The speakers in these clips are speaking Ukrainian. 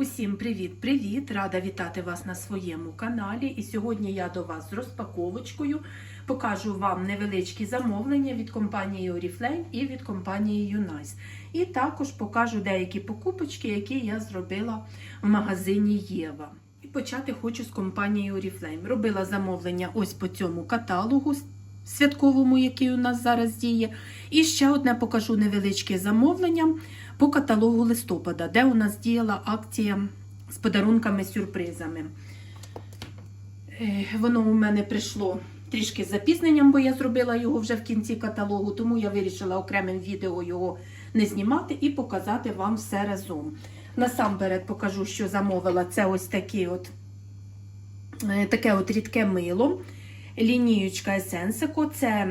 Усім привіт-привіт! Рада вітати вас на своєму каналі. І сьогодні я до вас з розпаковочкою покажу вам невеличкі замовлення від компанії Oriflame і від компанії Unice. І також покажу деякі покупочки, які я зробила в магазині Єва. І почати хочу з компанії Oriflame. Робила замовлення ось по цьому каталогу святковому, який у нас зараз діє. І ще одне покажу невеличке замовлення по каталогу листопада, де у нас діяла акція з подарунками-сюрпризами. Е, Воно у мене прийшло трішки з запізненням, бо я зробила його вже в кінці каталогу, тому я вирішила окремим відео його не знімати і показати вам все разом. Насамперед покажу, що замовила це ось такі от, е, таке от рідке мило. Лінієчка Есенсико, це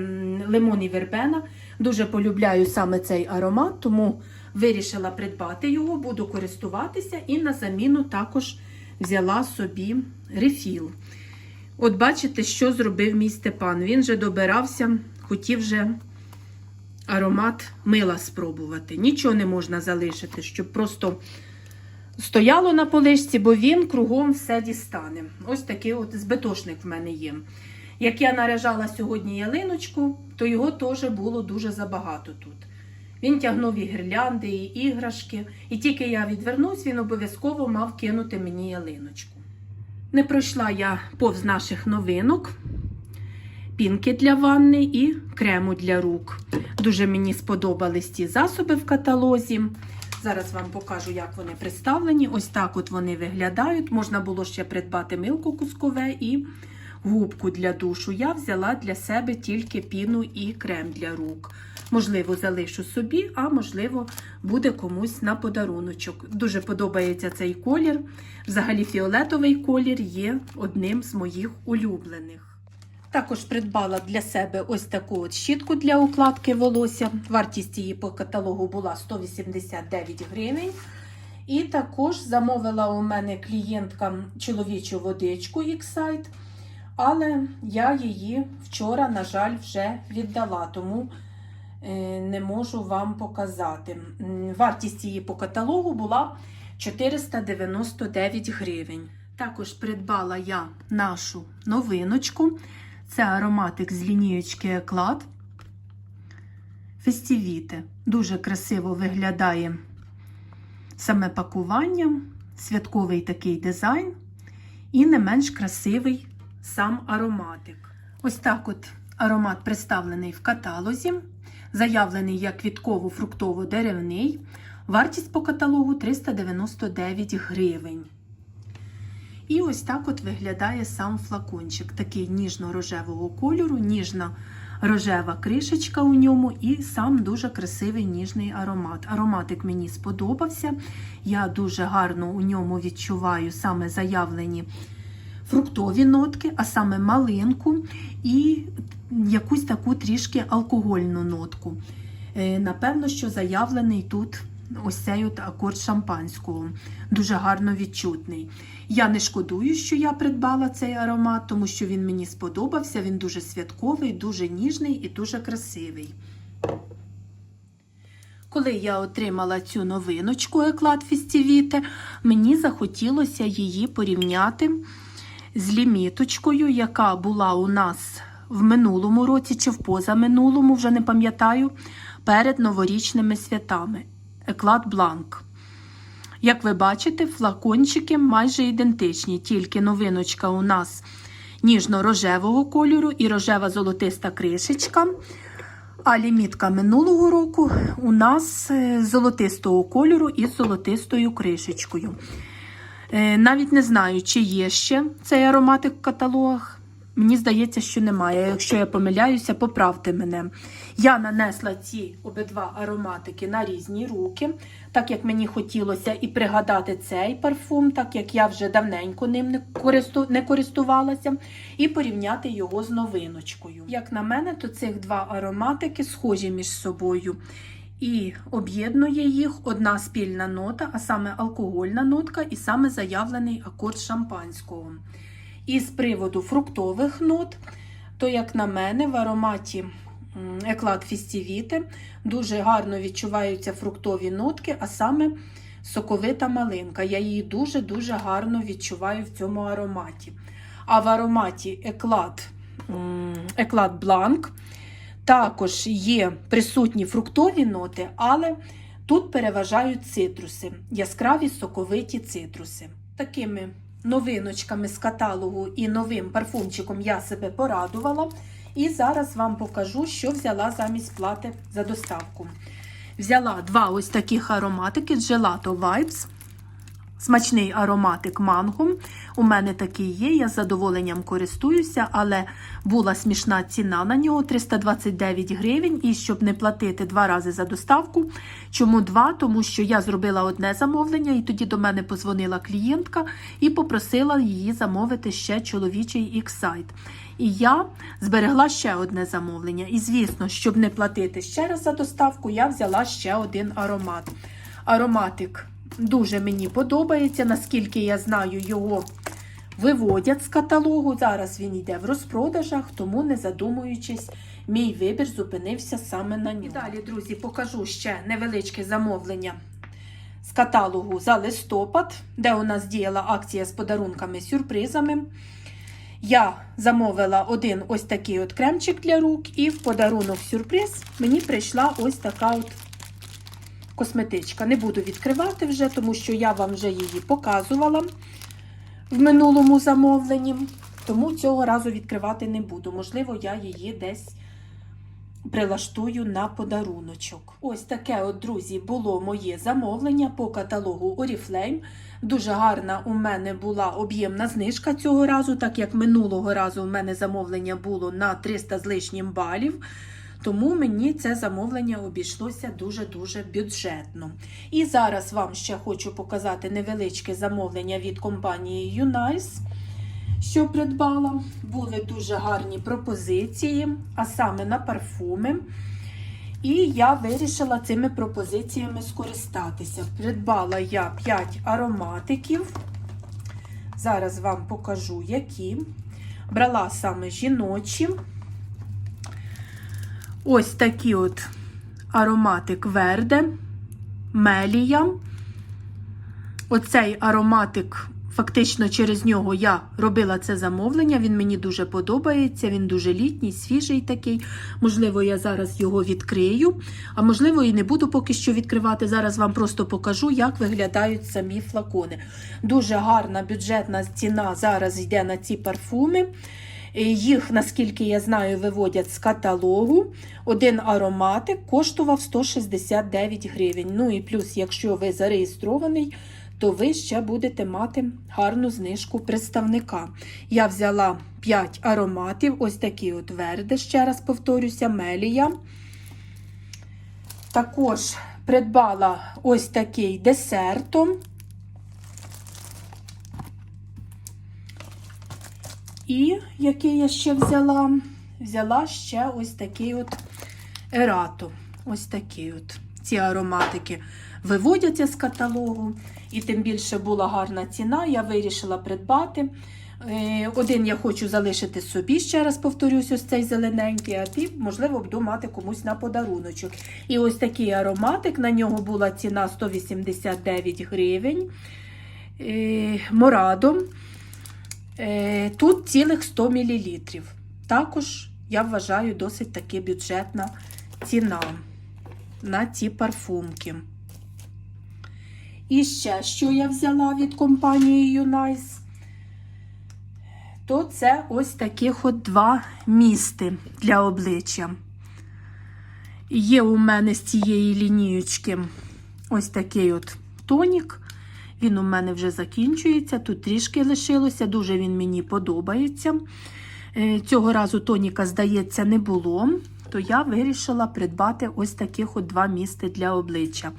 лимон і вербена. Дуже полюбляю саме цей аромат, тому вирішила придбати його, буду користуватися і на заміну також взяла собі рефіл. От бачите, що зробив мій Степан. Він же добирався, хотів вже аромат мила спробувати. Нічого не можна залишити, щоб просто стояло на поличці, бо він кругом все дістане. Ось такий от збитошник в мене є. Як я наряжала сьогодні ялиночку, то його теж було дуже забагато тут. Він тягнув і гірлянди, і іграшки, і тільки я відвернусь, він обов'язково мав кинути мені ялиночку. Не пройшла я повз наших новинок, пінки для ванни і крему для рук. Дуже мені сподобались ті засоби в каталозі. Зараз вам покажу, як вони представлені. Ось так от вони виглядають. Можна було ще придбати милко кускове і губку для душу. Я взяла для себе тільки піну і крем для рук. Можливо, залишу собі, а можливо, буде комусь на подаруночок. Дуже подобається цей колір. Взагалі, фіолетовий колір є одним з моїх улюблених. Також придбала для себе ось таку от щітку для укладки волосся. Вартість її по каталогу була 189 гривень. І також замовила у мене клієнтка чоловічу водичку X-Site, але я її вчора, на жаль, вже віддала, тому е, не можу вам показати. Вартість її по каталогу була 499 гривень. Також придбала я нашу новиночку. Це ароматик з лінієчки Еклад. Фестівіте. Дуже красиво виглядає саме пакування, святковий такий дизайн, і не менш красивий сам ароматик. Ось так от аромат представлений в каталозі, заявлений як квітково-фруктово-деревний. Вартість по каталогу 399 гривень. І ось так от виглядає сам флакончик. Такий ніжно-рожевого кольору, ніжна рожева кришечка у ньому і сам дуже красивий ніжний аромат. Ароматик мені сподобався. Я дуже гарно у ньому відчуваю саме заявлені фруктові нотки, а саме малинку і якусь таку трішки алкогольну нотку. Е, Напевно, що заявлений тут ось цей от акорд шампанського. Дуже гарно відчутний. Я не шкодую, що я придбала цей аромат, тому що він мені сподобався. Він дуже святковий, дуже ніжний і дуже красивий. Коли я отримала цю новиночку Еклад Фестівіте, мені захотілося її порівняти з ліміточкою, яка була у нас в минулому році чи в позаминулому, вже не пам'ятаю, перед новорічними святами. Еклад Бланк. Як ви бачите, флакончики майже ідентичні, тільки новиночка у нас ніжно-рожевого кольору і рожева золотиста кришечка. А лімітка минулого року у нас е, золотистого кольору із золотистою кришечкою. Е, Навіть не знаю, чи є ще цей ароматик в каталогах. Мені здається, що немає. Якщо я помиляюся, поправте мене. Я нанесла ці обидва ароматики на різні руки, так як мені хотілося і пригадати цей парфум, так як я вже давненько ним не, користу... не користувалася, і порівняти його з новиночкою. Як на мене, то цих два ароматики схожі між собою. І об'єднує їх одна спільна нота, а саме алкогольна нотка, і саме заявлений акорд шампанського. І з приводу фруктових нот, то, як на мене, в ароматі Еклад Фістівіте дуже гарно відчуваються фруктові нотки, а саме соковита малинка. Я її дуже-дуже гарно відчуваю в цьому ароматі. А в ароматі еклад, м, еклад бланк також є присутні фруктові ноти, але тут переважають цитруси, яскраві соковиті цитруси. Такими новиночками з каталогу і новим парфумчиком я себе порадувала. І зараз вам покажу, що взяла замість плати за доставку. Взяла два ось таких ароматики Gelato Vibes. Смачний ароматик манго. У мене такий є, я з задоволенням користуюся, але була смішна ціна на нього 329 гривень. І щоб не платити два рази за доставку. Чому два? Тому що я зробила одне замовлення, і тоді до мене позвонила клієнтка і попросила її замовити ще чоловічий іксайт. І я зберегла ще одне замовлення. І, звісно, щоб не платити ще раз за доставку, я взяла ще один аромат. Ароматик дуже мені подобається, наскільки я знаю, його виводять з каталогу. Зараз він йде в розпродажах, тому, не задумуючись, мій вибір зупинився саме на ньому. І далі, друзі, покажу ще невеличке замовлення з каталогу за листопад, де у нас діяла акція з подарунками-сюрпризами. Я замовила один ось такий от кремчик для рук, і в подарунок сюрприз мені прийшла ось така от косметичка. Не буду відкривати вже, тому що я вам вже її показувала в минулому замовленні. Тому цього разу відкривати не буду. Можливо, я її десь прилаштую на подаруночок. Ось таке, от, друзі, було моє замовлення по каталогу Oriflame. Дуже гарна у мене була об'ємна знижка цього разу, так як минулого разу у мене замовлення було на 300 з лишнім балів. Тому мені це замовлення обійшлося дуже-дуже бюджетно. І зараз вам ще хочу показати невеличке замовлення від компанії Unice, що придбала. Були дуже гарні пропозиції, а саме на парфуми. І я вирішила цими пропозиціями скористатися. Придбала я 5 ароматиків. Зараз вам покажу, які. Брала саме жіночі. Ось такі от ароматик Верде, Мелія. Оцей ароматик, фактично через нього я робила це замовлення. Він мені дуже подобається, він дуже літній, свіжий такий. Можливо, я зараз його відкрию, а можливо, і не буду поки що відкривати. Зараз вам просто покажу, як виглядають самі флакони. Дуже гарна бюджетна ціна зараз йде на ці парфуми. Їх, наскільки я знаю, виводять з каталогу. Один ароматик коштував 169 гривень. Ну і плюс, якщо ви зареєстрований, то ви ще будете мати гарну знижку представника. Я взяла 5 ароматів, ось такі от верди, ще раз повторюся, мелія. Також придбала ось такий десертом. І який я ще взяла? Взяла ще ось такий от ерато. Ось такий от. Ці ароматики виводяться з каталогу. І тим більше була гарна ціна, я вирішила придбати. Е, Один я хочу залишити собі, ще раз повторюсь, ось цей зелененький, а ті, можливо, буду мати комусь на подаруночок. І ось такий ароматик, на нього була ціна 189 гривень. Е, Морадом. Е, Тут цілих 100 мл. Також, я вважаю, досить таки бюджетна ціна на ці парфумки. І ще, що я взяла від компанії Unice, то це ось таких от два місти для обличчя. Є у мене з цієї лінієчки ось такий от тонік. Він у мене вже закінчується, тут трішки лишилося, дуже він мені подобається. Е, Цього разу тоніка, здається, не було, то я вирішила придбати ось таких от два місти для обличчя.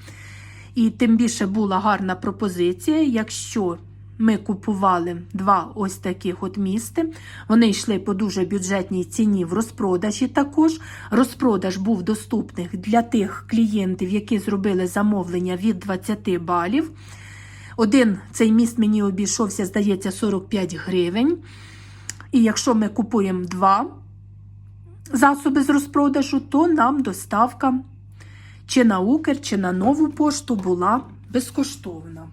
І тим більше була гарна пропозиція, якщо ми купували два ось таких от місти. Вони йшли по дуже бюджетній ціні в розпродажі. Також розпродаж був доступний для тих клієнтів, які зробили замовлення від 20 балів. Один цей міст мені обійшовся, здається, 45 гривень. І якщо ми купуємо два засоби з розпродажу, то нам доставка чи на Укр, чи на нову пошту була безкоштовно.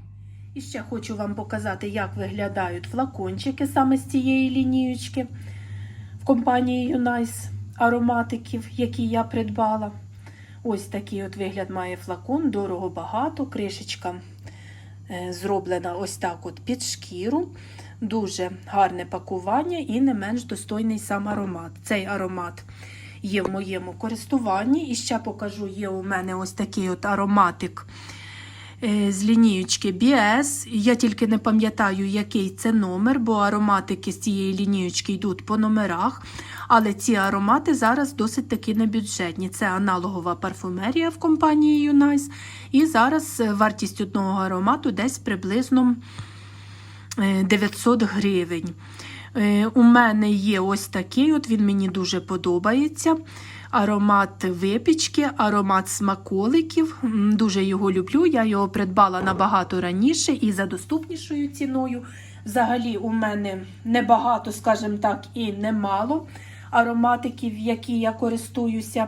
І ще хочу вам показати, як виглядають флакончики саме з цієї лінієчки в компанії Юнайс ароматиків, які я придбала. Ось такий от вигляд має флакон, дорого багато, кришечка зроблена ось так от під шкіру. Дуже гарне пакування і не менш достойний сам аромат. Цей аромат є в моєму користуванні. І ще покажу, є у мене ось такий от ароматик е, з лінієчки BS. Я тільки не пам'ятаю, який це номер, бо ароматики з цієї лінієчки йдуть по номерах. Але ці аромати зараз досить таки небюджетні. Це аналогова парфумерія в компанії Юнайс. І зараз е, вартість одного аромату десь приблизно е, 900 гривень. Е, У мене є ось такий, от він мені дуже подобається. Аромат випічки, аромат смаколиків. Дуже його люблю. Я його придбала набагато раніше і за доступнішою ціною. Взагалі, у мене небагато, скажімо так, і немало ароматиків, які я користуюся,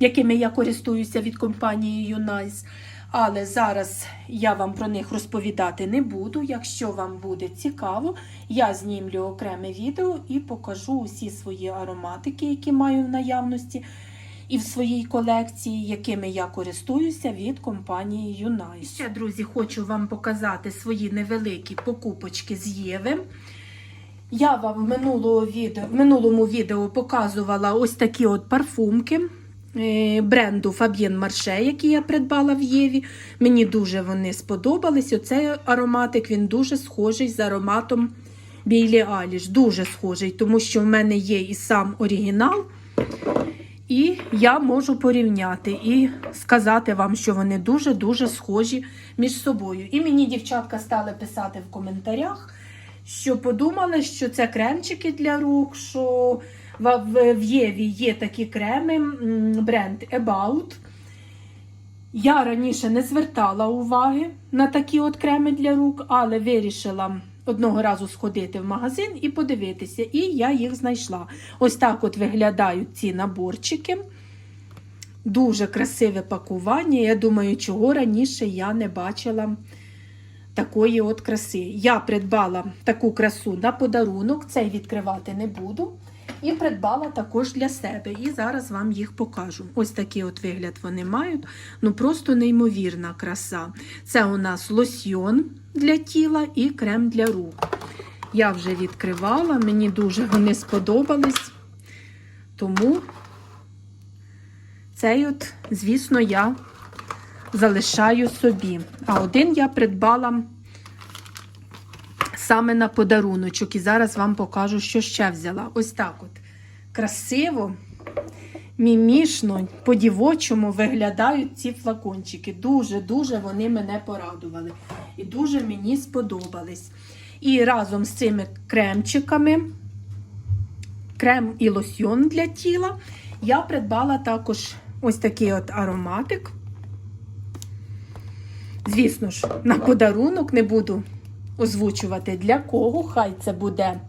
якими я користуюся від компанії Юнайс. Але зараз я вам про них розповідати не буду. Якщо вам буде цікаво, я знімлю окреме відео і покажу усі свої ароматики, які маю в наявності, і в своїй колекції, якими я користуюся від компанії Юнай. Ще, друзі, хочу вам показати свої невеликі покупочки з Єви. Я вам в відео, в минулому відео показувала ось такі от парфумки бренду Fabienne Marche, які я придбала в Єві. Мені дуже вони сподобались. Оцей ароматик він дуже схожий з ароматом Білі Аліш. Дуже схожий, тому що в мене є і сам оригінал. І я можу порівняти і сказати вам, що вони дуже-дуже схожі між собою. І мені дівчатка стали писати в коментарях, що подумали, що це кремчики для рук, що в, Єві є такі креми, бренд About. Я раніше не звертала уваги на такі от креми для рук, але вирішила одного разу сходити в магазин і подивитися. І я їх знайшла. Ось так от виглядають ці наборчики. Дуже красиве пакування. Я думаю, чого раніше я не бачила такої от краси. Я придбала таку красу на подарунок, цей відкривати не буду. І придбала також для себе. І зараз вам їх покажу. Ось такий от вигляд вони мають. Ну просто неймовірна краса. Це у нас лосьйон для тіла і крем для рук. Я вже відкривала, мені дуже вони сподобались. Тому цей от, звісно, я залишаю собі. А один я придбала саме на подаруночок. І зараз вам покажу, що ще взяла. Ось так от. Красиво, мімішно, по-дівочому виглядають ці флакончики. Дуже-дуже вони мене порадували. І дуже мені сподобались. І разом з цими кремчиками, крем і лосьйон для тіла, я придбала також ось такий от ароматик. Звісно ж, на подарунок не буду озвучувати для кого. Хай це буде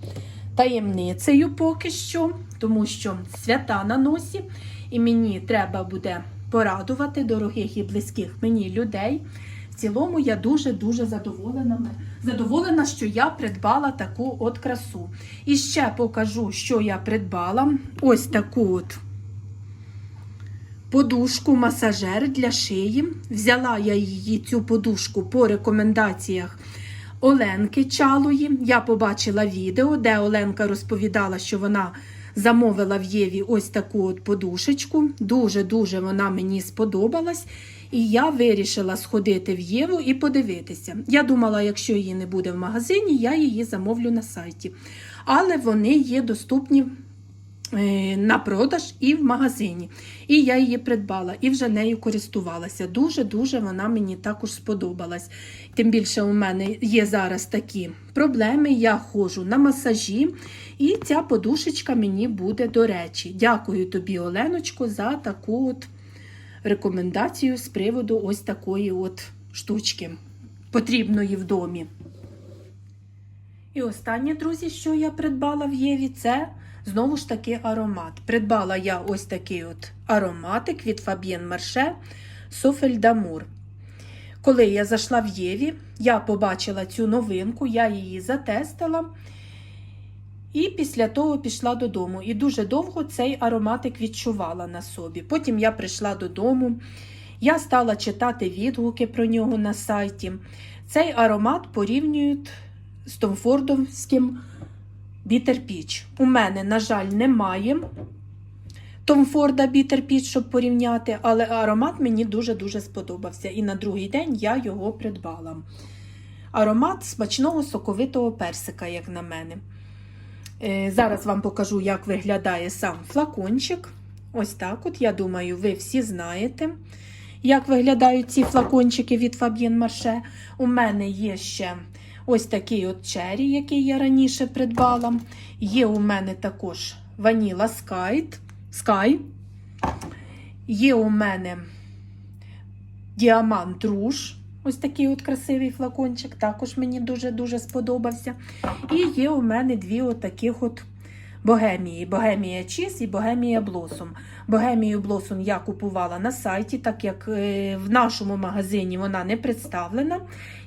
таємницею поки що, тому що свята на носі, і мені треба буде порадувати дорогих і близьких мені людей. В цілому я дуже-дуже задоволена. Задоволена, що я придбала таку от красу. І ще покажу, що я придбала. Ось таку от подушку масажер для шиї. Взяла я її цю подушку по рекомендаціях Оленки Чалої. Я побачила відео, де Оленка розповідала, що вона замовила в Єві ось таку от подушечку. Дуже-дуже вона мені сподобалась. І я вирішила сходити в Єву і подивитися. Я думала, якщо її не буде в магазині, я її замовлю на сайті. Але вони є доступні на продаж і в магазині. І я її придбала і вже нею користувалася. Дуже-дуже вона мені також сподобалась. Тим більше у мене є зараз такі проблеми. Я ходжу на масажі, і ця подушечка мені буде до речі. Дякую тобі, Оленочко, за таку от рекомендацію з приводу ось такої от штучки, потрібної в домі. І останнє, друзі, що я придбала в Єві, це знову ж таки аромат. Придбала я ось такий от ароматик від Fabienne Marche Софель Дамур. коли я зайшла в Єві, я побачила цю новинку, я її затестила. І після того пішла додому. І дуже довго цей ароматик відчувала на собі. Потім я прийшла додому, я стала читати відгуки про нього на сайті. Цей аромат порівнюють з Томфордовським Peach. У мене, на жаль, немає Томфорда Peach, щоб порівняти, але аромат мені дуже-дуже сподобався. І на другий день я його придбала. Аромат смачного соковитого персика, як на мене. Е, Зараз вам покажу, як виглядає сам флакончик. Ось так от, я думаю, ви всі знаєте, як виглядають ці флакончики від Fabienne Marche. У мене є ще ось такий от чері, який я раніше придбала. Є у мене також ваніла Sky. Є у мене діамант руж. Ось такий от красивий флакончик, також мені дуже-дуже сподобався. І є у мене дві отаких от богемії: Богемія Чіз і Богемія Блосом. Богемію Блосом я купувала на сайті, так як е, в нашому магазині вона не представлена.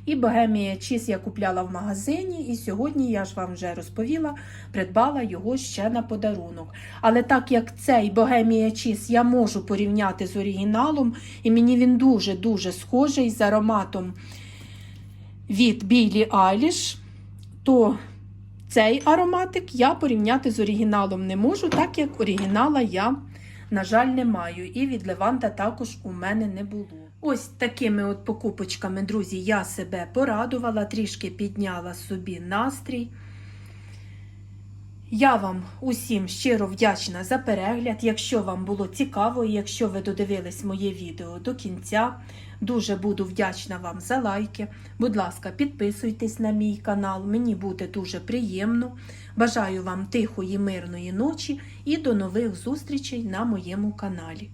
І Богемія Чіз я купляла в магазині, і сьогодні я ж вам вже розповіла, придбала його ще на подарунок. Але так як цей Богемія Чіз я можу порівняти з оригіналом, і мені він дуже-дуже схожий з ароматом від Білі Айліш, то цей ароматик я порівняти з оригіналом не можу, так як оригінала я, на жаль, не маю. І від Леванта також у мене не було. Ось такими от покупочками, друзі, я себе порадувала, трішки підняла собі настрій. Я вам усім щиро вдячна за перегляд. Якщо вам було цікаво, і якщо ви додивились моє відео до кінця, дуже буду вдячна вам за лайки. Будь ласка, підписуйтесь на мій канал, мені буде дуже приємно. Бажаю вам тихої, мирної ночі і до нових зустрічей на моєму каналі.